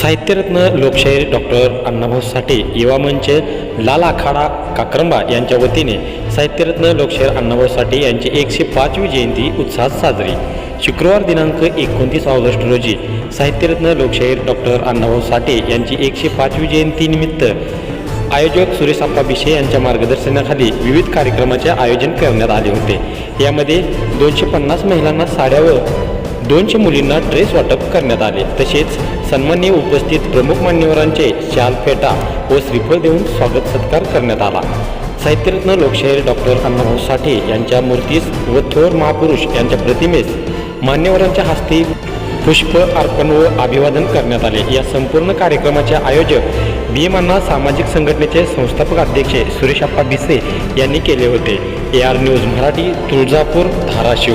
साहित्यरत्न लोकशाहीर डॉक्टर अण्णाभाऊ साठे युवा मंच लाल आखाडा काक्रंबा यांच्या वतीने साहित्यरत्न लोकशाहीर अण्णाभाऊ साठे यांची एकशे पाचवी जयंती उत्साहात साजरी. शुक्रवार दिनांक एकोणतीस ऑगस्ट रोजी साहित्यरत्न लोकशाहीर डॉक्टर अण्णाभाऊ साठे यांची एकशे पाचवी जयंतीनिमित्त आयोजक सुरेश बिशे यांच्या मार्गदर्शनाखाली विविध कार्यक्रमाचे आयोजन करण्यात आले होते. यामध्ये दोनशे पन्नास महिलांना साड्या व दोनशे मुलींना ड्रेस वाटप करण्यात आले. तसेच सन्मान्य उपस्थित प्रमुख मान्यवरांचे शाल फेटा व श्रीफळ देऊन स्वागत सत्कार करण्यात आला. साहित्यरत्न लोकशाहीर डॉक्टर अण्णाभाऊ साठे यांच्या मूर्तीस व थोर महापुरुष यांच्या प्रतिमेस मान्यवरांच्या हस्ते पुष्प अर्पण व अभिवादन करण्यात आले. या संपूर्ण कार्यक्रमाचे आयोजक भीमांना सामाजिक संघटनेचे संस्थापक अध्यक्ष सुरेश अप्पा भिसे यांनी केले होते. A. R. News Marathi Tuljapur Dharashiv.